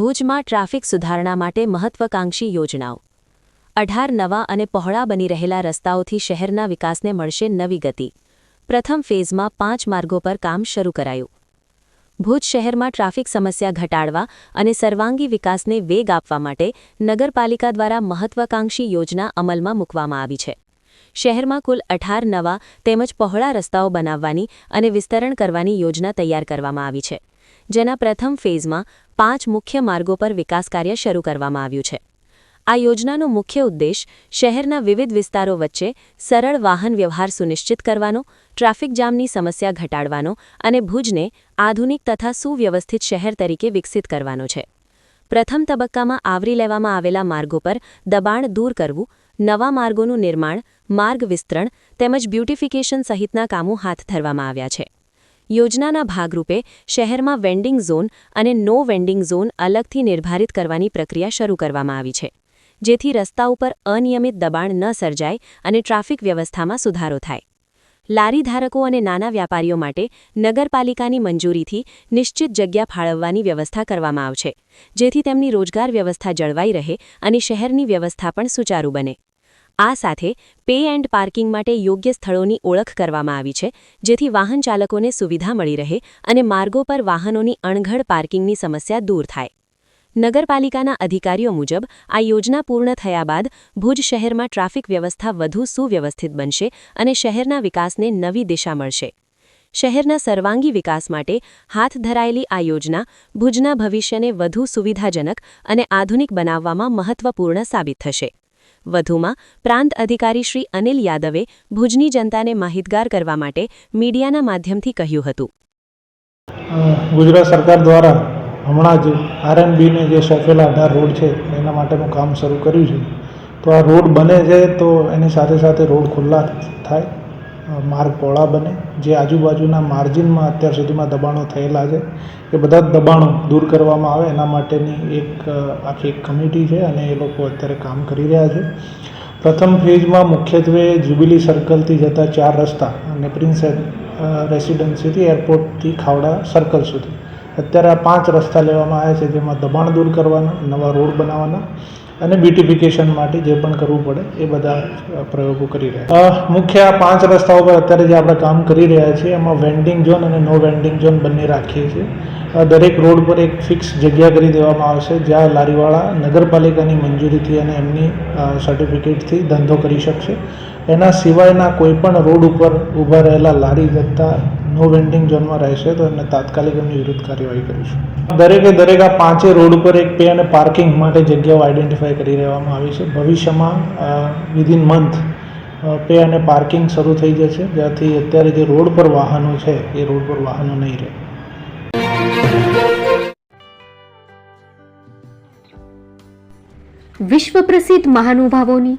ભુજમાં ટ્રાફિક સુધારણા માટે મહત્વાકાંક્ષી યોજનાઓ. અઢાર નવા અને પહોળા બની રહેલા રસ્તાઓથી શહેરના વિકાસને મળશે નવી ગતિ. પ્રથમ ફેઝમાં પાંચ માર્ગો પર કામ શરૂ કરાયું. ભુજ શહેરમાં ટ્રાફિક સમસ્યા ઘટાડવા અને સર્વાંગી વિકાસને વેગ આપવા માટે નગરપાલિકા દ્વારા મહત્વાકાંક્ષી યોજના અમલમાં મૂકવામાં આવી છે. શહેરમાં કુલ અઢાર નવા તેમજ પહોળા રસ્તાઓ બનાવવાની અને વિસ્તરણ કરવાની યોજના તૈયાર કરવામાં આવી છે. જેના પ્રથમ ફેઝમાં પાંચ મુખ્ય માર્ગો પર વિકાસ કાર્ય શરૂ કરવામાં આવ્યું છે. આ યોજનાનો મુખ્ય ઉદ્દેશ શહેરના વિવિધ વિસ્તારો વચ્ચે સરળ વાહન વ્યવહાર સુનિશ્ચિત કરવાનો, ટ્રાફિક જામની સમસ્યા ઘટાડવાનો અને ભુજને આધુનિક તથા સુવ્યવસ્થિત શહેર તરીકે વિકસિત કરવાનો છે. પ્રથમ તબક્કામાં આવરી લેવામાં આવેલા માર્ગો પર દબાણ દૂર કરવું, નવા માર્ગોનું નિર્માણ, માર્ગ વિસ્તરણ તેમજ બ્યુટિફિકેશન સહિતના કામો હાથ ધરવામાં આવ્યા છે. યોજનાના ભાગરૂપે શહેરમાં વેન્ડિંગ ઝોન અને નો વેન્ડિંગ ઝોન અલગથી નિર્ધારિત કરવાની પ્રક્રિયા શરૂ કરવામાં આવી છે, જેથી રસ્તા ઉપર અનિયમિત દબાણ ન સર્જાય અને ટ્રાફિક વ્યવસ્થામાં સુધારો થાય. લારી ધારકો અને નાના વ્યાપારીઓ માટે નગરપાલિકાની મંજૂરીથી નિશ્ચિત જગ્યા ફાળવવાની વ્યવસ્થા કરવામાં આવશે, જેથી તેમની રોજગાર વ્યવસ્થા જળવાઈ રહે અને શહેરની વ્યવસ્થા પણ સુચારુ બને. આ સાથે પે એન્ડ પાર્કિંગ માટે યોગ્ય સ્થળોની ઓળખ કરવામાં આવી છે, જેથી વાહન ચાલકોને સુવિધા મળી રહે અને માર્ગો પર વાહનોની અણઘડ પાર્કિંગની સમસ્યા દૂર થાય. નગરપાલિકાના અધિકારીઓ મુજબ, આ યોજના પૂર્ણ થયા બાદ ભુજ શહેરમાં ટ્રાફિક વ્યવસ્થા વધુ સુવ્યવસ્થિત બનશે અને શહેરના વિકાસને નવી દિશા મળશે. શહેરના સર્વાંગી વિકાસ માટે હાથ ધરાયેલી આ યોજના ભુજના ભવિષ્યને વધુ સુવિધાજનક અને આધુનિક બનાવવામાં મહત્વપૂર્ણ સાબિત થશે. વધુમાં, પ્રાંત અધિકારી શ્રી અનિલ યાદવે ભુજની જનતાને માહિતગાર કરવા માટે મીડિયાના માધ્યમથી કહ્યું હતું. ગુજરાત સરકાર દ્વારા હમણાં જ આરએનબીને જે સોંપેલા અઢાર રોડ છે, એના માટેનું કામ શરૂ કર્યું છે. તો આ રોડ બને છે તો એની સાથે સાથે રોડ ખુલ્લા થાય? માર્ગ પહોળા બને. જે આજુબાજુના માર્જિનમાં અત્યાર સુધીમાં દબાણો થયેલા છે. એ બધા જ દબાણો દૂર કરવામાં આવે એના માટેની એક આખી એક કમિટી છે અને એ લોકો અત્યારે કામ કરી રહ્યા છે. પ્રથમ ફેઝમાં મુખ્યત્વે જ્યુબિલી સર્કલથી જતા ચાર રસ્તા અને પ્રિન્સ રેસિડેન્સીથી એરપોર્ટથી ખાવડા સર્કલ સુધી. અત્યારે આ પાંચ રસ્તા લેવામાં આવ્યા છે જેમાં દબાણ દૂર કરવાના, નવા રોડ બનાવવાના અને બ્યુટિફિકેશન માટે જે પણ કરવું પડે એ બધા પ્રયોગો કરી રહ્યા મુખ્ય આ પાંચ રસ્તાઓ પર અત્યારે જે આપણે કામ કરી રહ્યા છીએ, એમાં વેન્ડિંગ ઝોન અને નો વેન્ડિંગ ઝોન બંને રાખીએ છીએ. દરેક રોડ પર એક ફિક્સ જગ્યા કરી દેવામાં આવશે, જ્યાં લારીવાળા નગરપાલિકાની મંજૂરીથી અને એમની સર્ટિફિકેટથી ધંધો કરી શકશે. એના સિવાયના કોઈપણ રોડ ઉપર ઊભા રહેલા લારી ગત્તા નો વેન્ડિંગ ઝોનમાં રહેશે તો એમને તાત્કાલિક એમની વિરુદ્ધ કાર્યવાહી કરીશું. દરેકે દરેક આ પાંચે રોડ ઉપર એક પે અને પાર્કિંગ માટે જગ્યાઓ આઈડેન્ટિફાઈ કરી રહેવામાં આવી છે. ભવિષ્યમાં વિધિન મંથ પે અને પાર્કિંગ શરૂ થઈ જશે, જ્યાંથી અત્યારે જે રોડ પર વાહનો છે, એ રોડ પર વાહનો નહીં રહે. વિશ્વ પ્રસિદ્ધ મહાનુભાવોની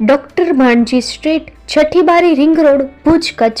doctor Bhanji street છઠ્ઠી બારી રિંગ રોડ ભુજ કચ્છ.